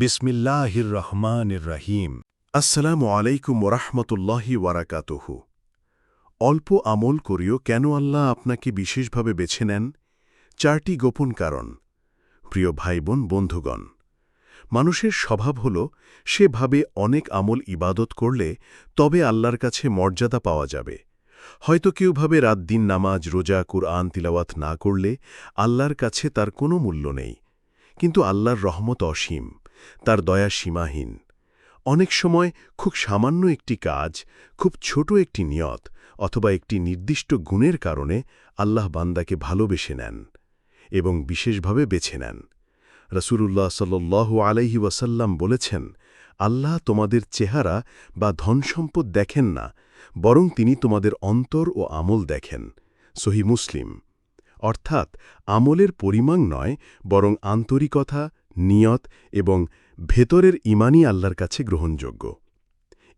বিসমিল্লাহির রহমানির রাহিম আসসালামু আলাইকুম ওরহমতুল্লাহি ওয়ারাকাতহু। অল্প আমল করিও কেন আল্লাহ আপনাকে বিশেষভাবে বেছে নেন? চারটি গোপন কারণ। প্রিয় ভাই বোন বন্ধুগণ, মানুষের স্বভাব হল সে ভাবে অনেক আমল ইবাদত করলে তবে আল্লাহর কাছে মর্যাদা পাওয়া যাবে। হয়তো কেউ ভাবে রাত দিন নামাজ, রোজা, কুরআন তিলাওয়াত না করলে আল্লাহর কাছে তার কোনো মূল্য নেই। কিন্তু আল্লাহর রহমত অসীম। তার দয়া সীমাহীন। অনেক সময় খুব সামান্য একটি কাজ, খুব ছোট একটি নিয়ত অথবা একটি নির্দিষ্ট গুণের কারণে আল্লাহ বান্দাকে ভালোবেসে নেন এবং বিশেষভাবে বেছে নেন। রসুলুল্লাহ সাল্লু আলাইহি ওয়াসাল্লাম বলেছেন, আল্লাহ তোমাদের চেহারা বা ধনসম্পদ দেখেন না, বরং তিনি তোমাদের অন্তর ও আমল দেখেন। সহি মুসলিম। অর্থাৎ আমলের পরিমাণ নয়, বরং আন্তরিকতা নিয়ত এবং ভেতরের ইমানই আল্লাহর কাছে গ্রহণযোগ্য।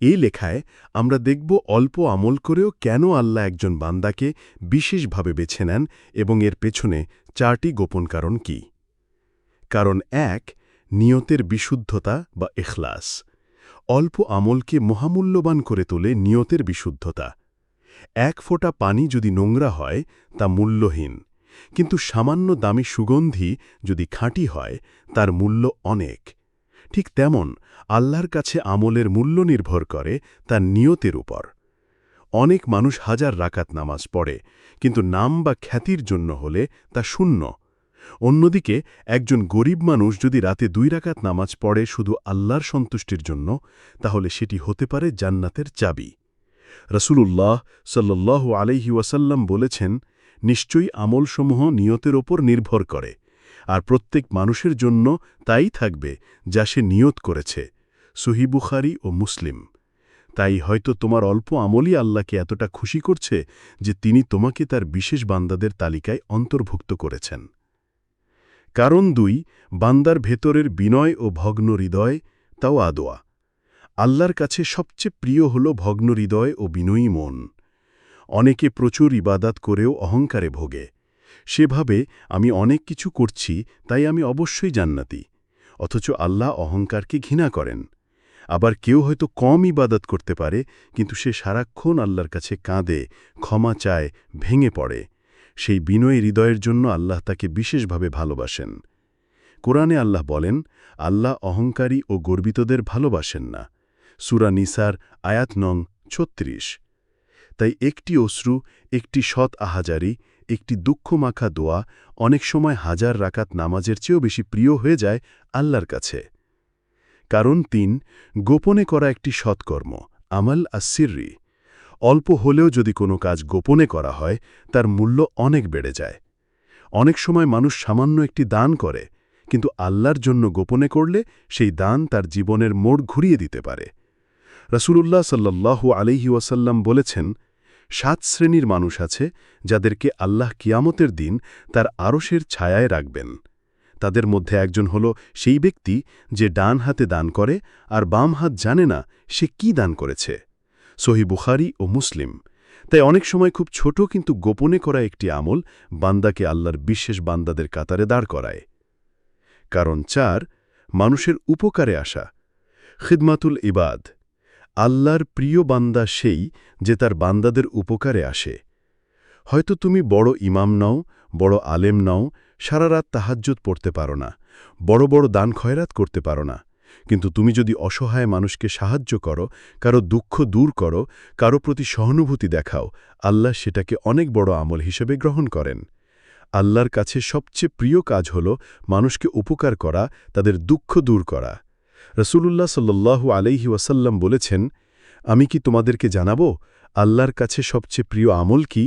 এই লেখায় আমরা দেখব অল্প আমল করেও কেন আল্লাহ একজন বান্দাকে বিশেষভাবে বেছে নেন এবং এর পেছনে চারটি গোপন কারণ কি? কারণ এক, নিয়তের বিশুদ্ধতা বা এখলাস। অল্প আমলকে মহামূল্যবান করে তোলে নিয়তের বিশুদ্ধতা। এক ফোঁটা পানি যদি নোংরা হয়, তা মূল্যহীন। কিন্তু সামান্য দামি সুগন্ধি যদি খাঁটি হয়, তার মূল্য অনেক। ঠিক তেমন আল্লাহর কাছে আমলের মূল্য নির্ভর করে তার নিয়তের উপর। অনেক মানুষ হাজার রাকাত নামাজ পড়ে, কিন্তু নাম বা খ্যাতির জন্য হলে তা শূন্য। অন্যদিকে একজন গরিব মানুষ যদি রাতে দুই রাকাত নামাজ পড়ে শুধু আল্লাহর সন্তুষ্টির জন্য, তাহলে সেটি হতে পারে জান্নাতের চাবি। রসুলুল্লাহ সাল্লাহ আলহি ওয়াসাল্লাম বলেছেন নিশ্চয়ই আমলসমূহ নিয়তের ওপর নির্ভর করে, আর প্রত্যেক মানুষের জন্য তাই থাকবে যা সে নিয়ত করেছে সহিবুখারি ও মুসলিম। তাই হয়তো তোমার অল্প আমলই আল্লাহকে এতটা খুশি করছে যে তিনি তোমাকে তার বিশেষ বান্দাদের তালিকায় অন্তর্ভুক্ত করেছেন। কারণ দুই, বান্দার ভেতরের বিনয় ও ভগ্ন হৃদয় তাও আদোয়া আল্লাহর কাছে সবচেয়ে প্রিয় হল ভগ্ন হৃদয় ও বিনয়ী মন। অনেকে প্রচুর ইবাদাত করেও অহংকারে ভোগে। সেভাবে আমি অনেক কিছু করছি, তাই আমি অবশ্যই জান্নাতি। অথচ আল্লাহ অহংকারকে ঘৃণা করেন। আবার কেউ হয়তো কম ইবাদত করতে পারে, কিন্তু সে সারাক্ষণ আল্লাহর কাছে কাঁদে, ক্ষমা চায়, ভেঙে পড়ে। সেই বিনয় হৃদয়ের জন্য আল্লাহ তাকে বিশেষভাবে ভালোবাসেন। কোরআনে আল্লাহ বলেন, আল্লাহ অহংকারী ও গর্বিতদের ভালোবাসেন না। সুরা নিসার আয়াত নং ছত্রিশ। তাই একটি অশ্রু, একটি সৎ আহাজারি, একটি দুঃখমাখা দোয়া অনেক সময় হাজার রাকাত নামাজের চেয়েও বেশি প্রিয় হয়ে যায় আল্লাহর কাছে। কারণ তিন, গোপনে করা একটি সৎকর্ম, আমাল আসিররি অল্প হলেও যদি কোনো কাজ গোপনে করা হয়, তার মূল্য অনেক বেড়ে যায়। অনেক সময় মানুষ সামান্য একটি দান করে, কিন্তু আল্লাহর জন্য গোপনে করলে সেই দান তার জীবনের মোড় ঘুরিয়ে দিতে পারে। রসুলুল্লাহ সাল্লাহ আলহি ওয়াসাল্লাম বলেছেন সাত শ্রেণির মানুষ আছে যাদেরকে আল্লাহ কিয়ামতের দিন তার আরশের ছায়ায় রাখবেন। তাদের মধ্যে একজন হল সেই ব্যক্তি যে ডান হাতে দান করে আর বাম হাত জানে না সে কি দান করেছে। সহি বুখারি ও মুসলিম। তাই অনেক সময় খুব ছোট কিন্তু গোপনে করা একটি আমল বান্দাকে আল্লাহর বিশেষ বান্দাদের কাতারে দাঁড় করায়। কারণ চার, মানুষের উপকারে আসা। খিদমাতুল ইবাদ। আল্লাহর প্রিয় বান্দা সেই যে তার বান্দাদের উপকারে আসে। হয়তো তুমি বড় ইমাম নাও, বড় আলেম নাও, সারা রাত তাহাজ্জুদ পড়তে পারো না, বড় বড় দান খয়রাত করতে পারো না। কিন্তু তুমি যদি অসহায় মানুষকে সাহায্য করো, কারও দুঃখ দূর করো, কারও প্রতি সহানুভূতি দেখাও, আল্লাহ সেটাকে অনেক বড় আমল হিসেবে গ্রহণ করেন। আল্লাহর কাছে সবচেয়ে প্রিয় কাজ হল মানুষকে উপকার করা, তাদের দুঃখ দূর করা। রসুলুল্লাহ সাল্লু আলাইহি ওয়াসাল্লাম বলেছেন, আমি কি তোমাদেরকে জানাব আল্লাহর কাছে সবচেয়ে প্রিয় আমল কি?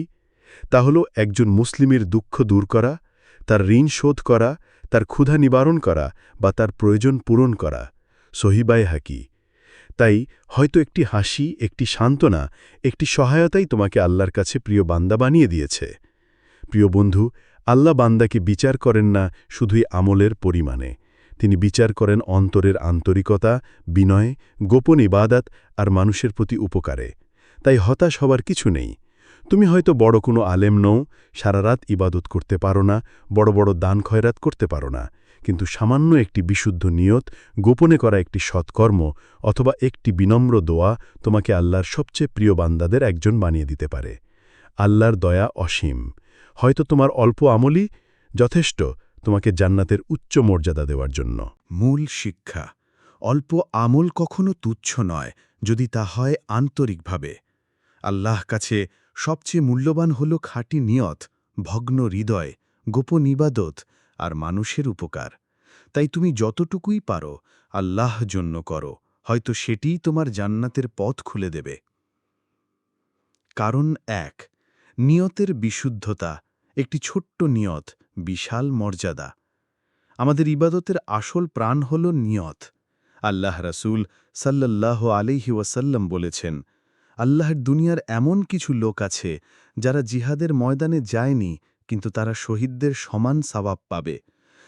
তা হল একজন মুসলিমের দুঃখ দূর করা, তার ঋণ শোধ করা, তার ক্ষুধা নিবারণ করা বা তার প্রয়োজন পূরণ করা। সহিবায় হাকি তাই হয়তো একটি হাসি, একটি সান্ত্বনা, একটি সহায়তাই তোমাকে আল্লাহর কাছে প্রিয় বান্দা বানিয়ে দিয়েছে। প্রিয় বন্ধু, আল্লাহ বান্দাকে বিচার করেন না শুধুই আমলের পরিমাণে। তিনি বিচার করেন অন্তরের আন্তরিকতা, বিনয়, গোপন ইবাদাত আর মানুষের প্রতি উপকারে। তাই হতাশ হবার কিছু নেই। তুমি হয়তো বড় কোনো আলেম নও, সারা রাত ইবাদত করতে পারো না, বড় বড় দান খয়রাত করতে পারো না। কিন্তু সামান্য একটি বিশুদ্ধ নিয়ত, গোপনে করা একটি সৎকর্ম অথবা একটি বিনম্র দোয়া তোমাকে আল্লাহর সবচেয়ে প্রিয় বান্দাদের একজন বানিয়ে দিতে পারে। আল্লাহর দয়া অসীম। হয়তো তোমার অল্প আমলই যথেষ্ট তোমাকে জান্নাতের উচ্চ মর্যাদা দেওয়ার জন্য। মূল শিক্ষা, অল্প আমল কখনো তুচ্ছ নয়, যদি তা হয় আন্তরিকভাবে। আল্লাহ কাছে সবচেয়ে মূল্যবান হল খাঁটি নিয়ত, ভগ্ন হৃদয়, গোপন ইবাদত আর মানুষের উপকার। তাই তুমি যতটুকুই পারো আল্লাহ জন্য করো, হয়তো সেটিই তোমার জান্নাতের পথ খুলে দেবে। কারণ এক, নিয়তের বিশুদ্ধতা, একটি ছোট্ট নিয়ত বিশাল মর্যাদা। আমাদের ইবাদতের আসল প্রাণ হল নিয়ত। আল্লাহ রাসূল সাল্লাল্লাহ আলিহি ওয়াসাল্লাম বলেছেন, আল্লাহর দুনিয়ার এমন কিছু লোক আছে যারা জিহাদের ময়দানে যায়নি, কিন্তু তারা শহীদদের সমান সওয়াব পাবে।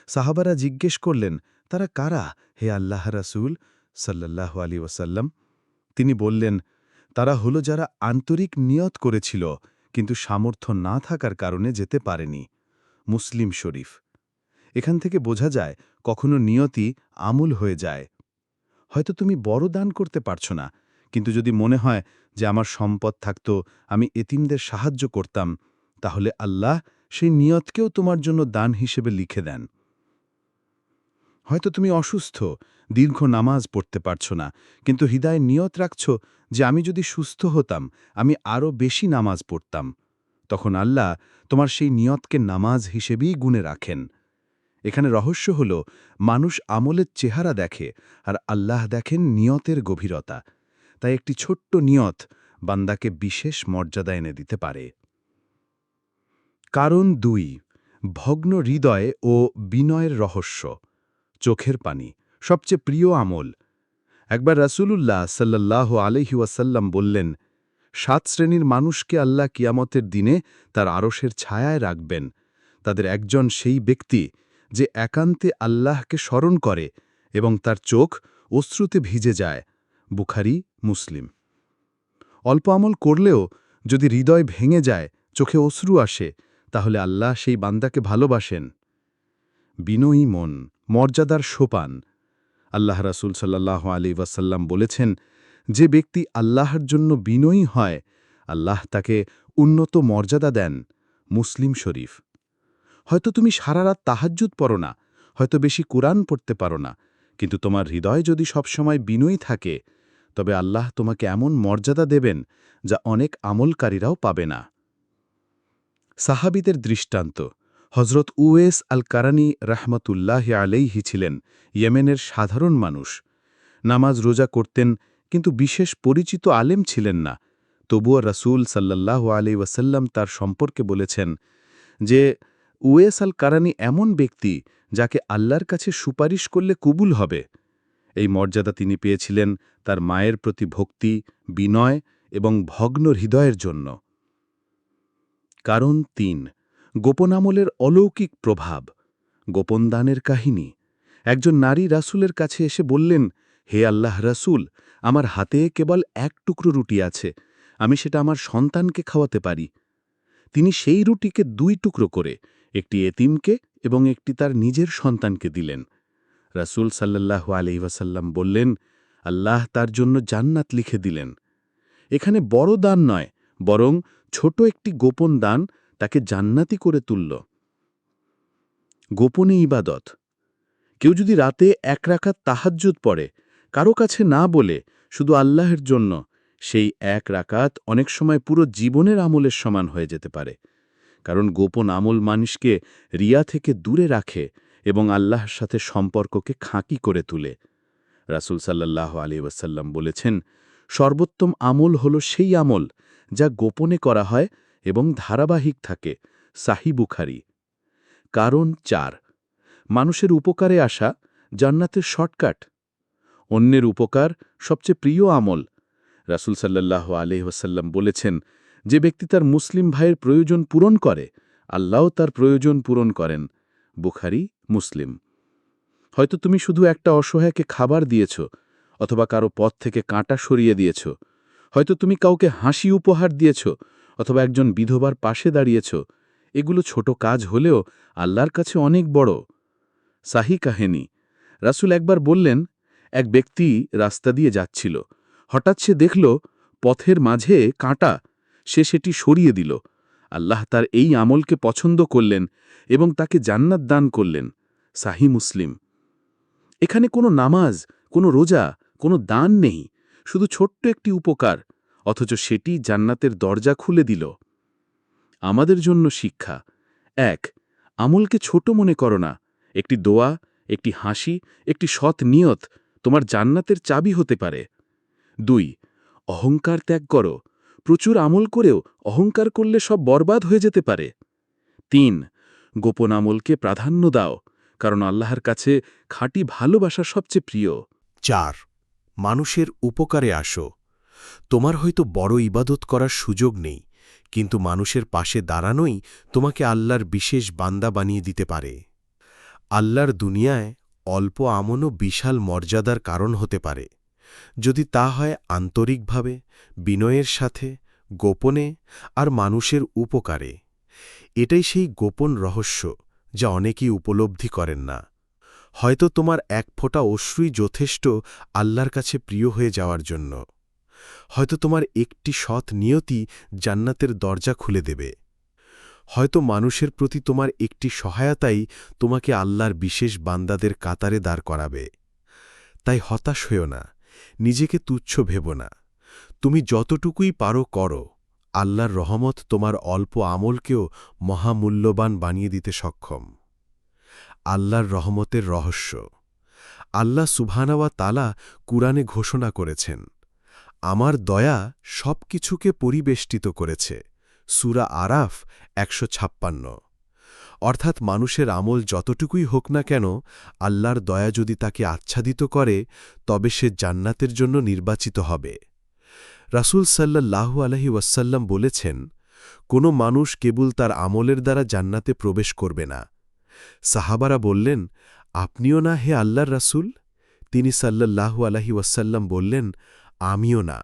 সাহাবারা জিজ্ঞেস করলেন, তারা কারা, হে আল্লাহ রাসূল সাল্লাল্লাহ আলী ওয়াসাল্লাম? তিনি বললেন, তারা হলো যারা আন্তরিক নিয়ত করেছিল, কিন্তু সামর্থ্য না থাকার কারণে যেতে পারেনি। মুসলিম শরীফ। এখান থেকে বোঝা যায় কখনো নিয়তি আমূল হয়ে যায়। হয়তো তুমি বড় দান করতে পারছ না, কিন্তু যদি মনে হয় যে আমার সম্পদ থাকত, আমি এতিমদের সাহায্য করতাম, তাহলে আল্লাহ সেই নিয়তকেও তোমার জন্য দান হিসেবে লিখে দেন। হয়তো তুমি অসুস্থ, দীর্ঘ নামাজ পড়তে পারছ না, কিন্তু হৃদয় নিয়ত রাখছ যে আমি যদি সুস্থ হতাম, আমি আরও বেশি নামাজ পড়তাম। তখন আল্লাহ তোমার সেই নিয়তকে নামাজ হিসেবেই গুণে রাখেন। এখানে রহস্য হল, মানুষ আমলের চেহারা দেখে আর আল্লাহ দেখেন নিয়তের গভীরতা। তাই একটি ছোট্ট নিয়ত বান্দাকে বিশেষ মর্যাদা এনে দিতে পারে। কারণ দুই, ভগ্ন হৃদয় ও বিনয়ের রহস্য। চোখের পানি, সবচেয়ে প্রিয় আমল। একবার রাসূলুল্লাহ সাল্লাল্লাহ আলহি ওয়াসাল্লাম বললেন সাত শ্রেণির মানুষকে আল্লাহ কিয়ামতের দিনে তার আরশের ছায়ায় রাখবেন। তাদের একজন সেই ব্যক্তি যে একান্তে আল্লাহকে স্মরণ করে এবং তার চোখ অশ্রুতে ভিজে যায়, বুখারি, মুসলিম। অল্প আমল করলেও যদি হৃদয় ভেঙে যায়, চোখে অশ্রু আসে, তাহলে আল্লাহ সেই বান্দাকে ভালোবাসেন। বিনয়ী মন, মর্যাদার সোপান। আল্লাহ রাসুল সাল্লাহ আলী ওয়াসাল্লাম বলেছেন যে ব্যক্তি আল্লাহর জন্য বিনয়ী হয়, আল্লাহ তাকে উন্নত মর্যাদা দেন, মুসলিম শরীফ। হয়তো তুমি সারা রাত তাহাজ্জুদ পড়ো না, হয়তো বেশি কোরআন পড়তে পারো না, কিন্তু তোমার হৃদয় যদি সবসময় বিনয়ী থাকে, তবে আল্লাহ তোমাকে এমন মর্যাদা দেবেন যা অনেক আমলকারীরাও পাবে না। সাহাবিদের দৃষ্টান্ত হজরত উয়েস আল কারানি রাহমতুল্লাহ আলাইহি ছিলেন ইয়েমেনের সাধারণ মানুষ। নামাজ রোজা করতেন কিন্তু বিশেষ পরিচিত আলেম ছিলেন না। তবুও রাসূল সাল্লাহ আলি ওয়াসাল্লাম তার সম্পর্কে বলেছেন যে, উয়েস আল কারানি এমন ব্যক্তি যাকে আল্লাহর কাছে সুপারিশ করলে কবুল হবে। এই মর্যাদা তিনি পেয়েছিলেন তার মায়ের প্রতি ভক্তি, বিনয় এবং ভগ্ন হৃদয়ের জন্য। কারণ তিন গোপনামলের অলৌকিক প্রভাব গোপনদানের কাহিনী। একজন নারী রাসূলের কাছে এসে বললেন, হে আল্লাহ রাসূল আমার হাতে কেবল এক টুকরো রুটি আছে, আমি সেটা আমার সন্তানকে খাওয়াতে পারি। তিনি সেই রুটিকে দুই টুকরো করে, একটি এতিমকে এবং একটি তার নিজের সন্তানকে দিলেন। রাসূল সাল্লাল্লাহু আলি ওয়াসাল্লাম বললেন, আল্লাহ তার জন্য জান্নাত লিখে দিলেন। এখানে বড় দান নয়, বরং ছোট একটি গোপন দান তাকে জান্নাতি করে তুলল। গোপনে ইবাদত। কেউ যদি রাতে এক রাখাত তাহাজ্জুদ পড়ে, কারও কাছে না বলে শুধু আল্লাহের জন্য, সেই এক রাকাত অনেক সময় পুরো জীবনের আমলের সমান হয়ে যেতে পারে। কারণ গোপন আমল মানুষকে রিয়া থেকে দূরে রাখে এবং আল্লাহর সাথে সম্পর্ককে খাঁকি করে তুলে। রাসুল সাল্লাহ আলী ওয়াসাল্লাম বলেছেন, সর্বোত্তম আমল হল সেই আমল যা গোপনে করা হয় এবং ধারাবাহিক থাকে, সাহি বুখারি। কারণ চার, মানুষের উপকারে আসা জান্নাতের শর্টকাট। অন্যের উপকার সবচেয়ে প্রিয় আমল। রাসুল সাল্লাহ আলহ্লাম বলেছেন, যে ব্যক্তি তার মুসলিম ভাইয়ের প্রয়োজন পূরণ করে, আল্লাহ তার প্রয়োজন পূরণ করেন। বুখারি, মুসলিম। হয়তো তুমি শুধু একটা অসহায়কে খাবার দিয়েছ, অথবা কারও পথ থেকে কাঁটা সরিয়ে দিয়েছ। হয়তো তুমি কাউকে হাসি উপহার দিয়েছ, অথবা একজন বিধবার পাশে দাঁড়িয়েছ। এগুলো ছোট কাজ হলেও আল্লাহর কাছে অনেক বড়। সাহি কাহিনী। রাসুল একবার বললেন এক ব্যক্তি রাস্তা দিয়ে যাচ্ছিল। হঠাৎ সে দেখল, পথের মাঝে কাঁটা। সে সেটি সরিয়ে দিল। আল্লাহ তার এই আমলকে পছন্দ করলেন এবং তাকে জান্নাত দান করলেন। সাহি মুসলিম। এখানে কোনো নামাজ, কোনো রোজা, কোনো দান নেই। শুধু ছোট্ট একটি উপকার, অথচ সেটি জান্নাতের দরজা খুলে দিল। আমাদের জন্য শিক্ষা। এক, আমলকে ছোট মনে করো না। একটি দোয়া, একটি হাসি, একটি সৎ নিয়ত তোমার জান্নাতের চাবি হতে পারে। দুই, অহংকার ত্যাগ করো। প্রচুর আমল করেও অহংকার করলে সব বরবাদ হয়ে যেতে পারে। তিন, গোপন আমলকে প্রাধান্য দাও, কারণ আল্লাহর কাছে খাঁটি ভালোবাসা সবচেয়ে প্রিয়। চার, মানুষের উপকারে আসো। তোমার হয়তো বড় ইবাদত করার সুযোগ নেই, কিন্তু মানুষের পাশে দাঁড়ানোই তোমাকে আল্লাহর বিশেষ বান্দা বানিয়ে দিতে পারে। আল্লাহর দুনিয়ায় অল্প আমনও বিশাল মর্যাদার কারণ হতে পারে। যদি তা হয় আন্তরিকভাবে, বিনয়ের সাথে, গোপনে আর মানুষের উপকারে। এটাই সেই গোপন রহস্য যা অনেকেই উপলব্ধি করেন না। হয়তো তোমার এক ফোঁটা অশ্রুই যথেষ্ট আল্লাহর কাছে প্রিয় হয়ে যাওয়ার জন্য। হয়তো তোমার একটি সৎ নিয়তি জান্নাতের দরজা খুলে দেবে। হয়তো মানুষের প্রতি তোমার একটি সহায়তাই তোমাকে আল্লাহর বিশেষ বান্দাদের কাতারে দাঁড় করাবে। তাই হতাশ হইও না, নিজেকে তুচ্ছ ভেব না। তুমি যতটুকুই পারো করো, আল্লাহর রহমত তোমার অল্প আমলকেও মহামূল্যবান বানিয়ে দিতে সক্ষম। আল্লাহর রহমতের রহস্য। আল্লাহ সুবহানাওয়া তালা কুরআনে ঘোষণা করেছেন, আমার দয়া সব কিছুকে পরিবেষ্টিত করেছে। সুরা আরাফ একশো ছাপ্পান্ন। অর্থাৎ মানুষের আমল যতটুকুই হোক না কেন, আল্লাহর দয়া যদি তাকে আচ্ছাদিত করে, তবে সে জান্নাতের জন্য নির্বাচিত হবে। রাসূল সাল্লাল্লাহু আলহি ওয়াসাল্লাম বলেছেন, কোনো মানুষ কেবল তার আমলের দ্বারা জান্নাতে প্রবেশ করবে না। সাহাবারা বললেন, আপনিও না হে আল্লাহর রাসূল? তিনি সাল্লাল্লাহু আলহি ওয়াসাল্লাম বললেন আমিও না,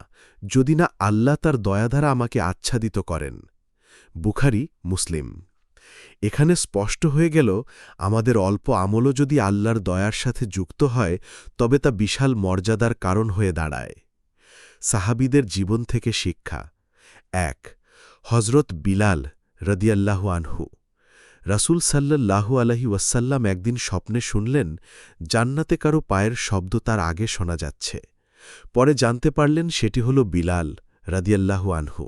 যদি না আল্লাহ তার দয়াধারা আমাকে আচ্ছাদিত করেন। বুখারি, মুসলিম। এখানে স্পষ্ট হয়ে গেল, আমাদের অল্প আমলও যদি আল্লাহর দয়ার সাথে যুক্ত হয়, তবে তা বিশাল মর্যাদার কারণ হয়ে দাঁড়ায়। সাহাবিদের জীবন থেকে শিক্ষা। এক হজরত বিলাল রদিয়াল্লাহু আনহু। রাসূল সাল্লাল্লাহু আলহি ওয়াসাল্লাম একদিন স্বপ্নে শুনলেন, জান্নাতে কারও পায়ের শব্দ তার আগে শোনা যাচ্ছে। পরে জানতে পারলেন সেটি হল বিলাল রাদিয়াল্লাহু আনহু।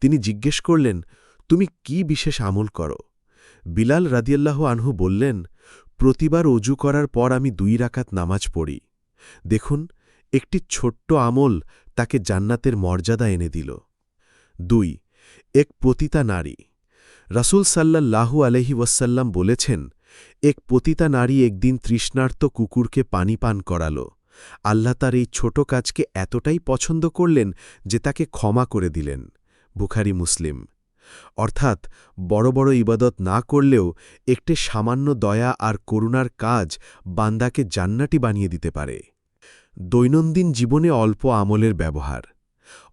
তিনি জিজ্ঞেস করলেন, তুমি কি বিশেষ আমল করো? বিলাল রাদিয়াল্লাহু আনহু বললেন, প্রতিবার অজু করার পর আমি দুই রাকাত নামাজ পড়ি। দেখুন, একটি ছোট্ট আমল তাকে জান্নাতের মর্যাদা এনে দিল। দুই, এক পতিতা নারী। রাসূল সাল্লাল্লাহু আলহি ওয়াসাল্লাম বলেছেন, এক পতিতা নারী একদিন তৃষ্ণার্ত কুকুরকে পানি পান করাল। আল্লাহ তার এই ছোট কাজকে এতটাই পছন্দ করলেন যে তাকে ক্ষমা করে দিলেন, বুখারি মুসলিম। অর্থাৎ বড় বড় ইবাদত না করলেও একটি সামান্য দয়া আর করুণার কাজ বান্দাকে জান্নাটি বানিয়ে দিতে পারে। দৈনন্দিন জীবনে অল্প আমলের ব্যবহার।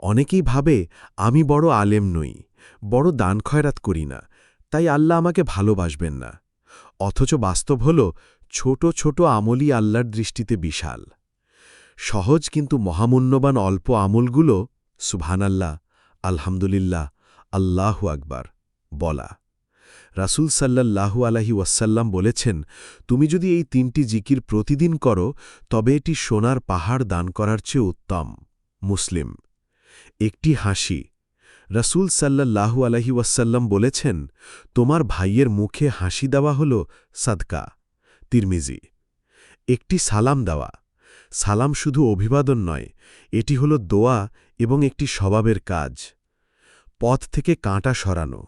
অনেকেই ভাবে, আমি বড় আলেম নই, বড় দান খয়রাত করি না, তাই আল্লাহ আমাকে ভালোবাসবেন না। অথচ বাস্তব হল, ছোট ছোট আমলই আল্লাহর দৃষ্টিতে বিশাল। সহজ কিন্তু মহামূল্যবান অল্প আমলগুলো, সুবহানাল্লাহ, আলহামদুলিল্লাহ, আল্লাহু আকবার, বলা। রাসূল সাল্লাল্লাহু আলাহি ওয়াসাল্লাম বলেছেন, তুমি যদি এই তিনটি জিকির প্রতিদিন করো, তবে এটি সোনার পাহাড় দান করার চেয়ে উত্তম। মুসলিম। একটি হাসি। রাসূল সাল্লাল্লাহু আলাহি ওয়াসাল্লাম বলেছেন, তোমার ভাইয়ের মুখে হাসি দেওয়া হল সাদকা। তিরমিজি। একটি সালাম দেওয়া। সালাম শুধু অভিবাদন নয়, এটি হল দোয়া এবং একটি স্বভাবের কাজ। পথ থেকে কাঁটা সরানো,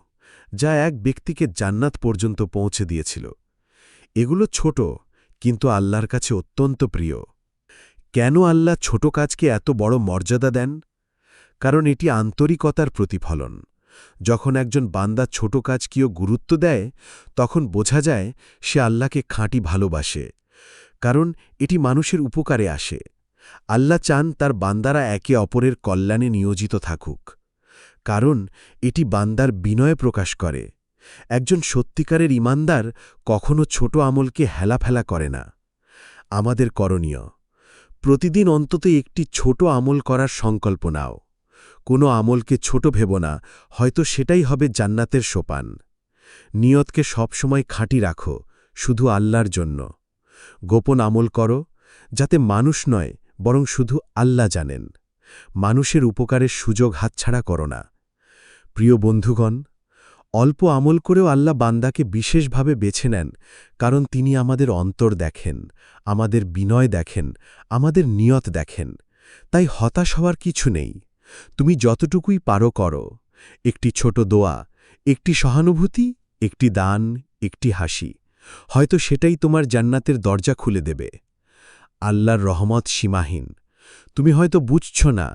যা এক ব্যক্তিকে জান্নাত পর্যন্ত পৌঁছে দিয়েছিল। এগুলো ছোট, কিন্তু আল্লাহর কাছে অত্যন্ত প্রিয়। কেন আল্লাহ ছোট কাজকে এত বড় মর্যাদা দেন? কারণ এটি আন্তরিকতার প্রতিফলন। যখন একজন বান্দা ছোট কাজ কাজকেও গুরুত্ব দেয়, তখন বোঝা যায় সে আল্লাহকে খাঁটি ভালোবাসে। কারণ এটি মানুষের উপকারে আসে। আল্লাহ চান তার বান্দারা একে অপরের কল্যাণে নিয়োজিত থাকুক। কারণ এটি বান্দার বিনয় প্রকাশ করে। একজন সত্যিকারের ইমানদার কখনো ছোট আমলকে হেলাফেলা করে না। আমাদের করণীয়, প্রতিদিন অন্তত একটি ছোট আমল করার সংকল্প নাও। কোনো আমলকে ছোট ভেব না, হয়তো সেটাই হবে জান্নাতের সোপান। নিয়তকে সবসময় খাঁটি রাখো, শুধু আল্লাহর জন্য। গোপন আমল করো, যাতে মানুষ নয়, বরং শুধু আল্লাহ জানেন। মানুষের উপকারের সুযোগ হাতছাড়া করো না। প্রিয় বন্ধুগণ, অল্প আমল করেও আল্লাহ বান্দাকে বিশেষভাবে বেছে নেন, কারণ তিনি আমাদের অন্তর দেখেন, আমাদের বিনয় দেখেন, আমাদের নিয়ত দেখেন। তাই হতাশ হওয়ার কিছু নেই। তুমি যতটুকুই পারো করো। একটি ছোট দোয়া, একটি সহানুভূতি, একটি দান, একটি হাসি। হয়তো সেটাই তোমার জান্নাতের দরজা খুলে দেবে। আল্লাহর রহমত সীমাহীন। তুমি হয়তো বুঝছ না,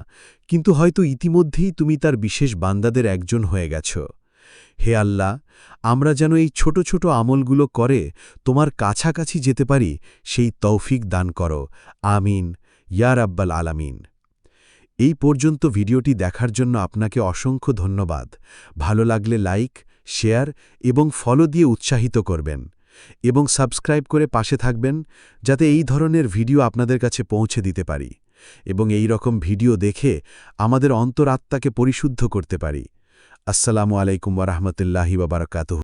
কিন্তু হয়তো ইতিমধ্যেই তুমি তার বিশেষ বান্দাদের একজন হয়ে গেছ। হে আল্লাহ, আমরা যেন এই ছোট ছোট আমলগুলো করে তোমার কাছাকাছি যেতে পারি, সেই তৌফিক দান করো। আমিন। ইয়ার আব্বাল আলামিন। এই পর্যন্ত ভিডিওটি দেখার জন্য আপনাকে অসংখ্য ধন্যবাদ। ভালো লাগলে লাইক, শেয়ার এবং ফলো দিয়ে উৎসাহিত করবেন। এবং সাবস্ক্রাইব করে পাশে থাকবেন, যাতে এই ধরনের ভিডিও আপনাদের কাছে পৌঁছে দিতে পারি এবং এই রকম ভিডিও দেখে আমাদের অন্তরাত্মাকে পরিশুদ্ধ করতে পারি। আসসালামু আলাইকুম ওরহমতুল্লাহি বাবারকাতহ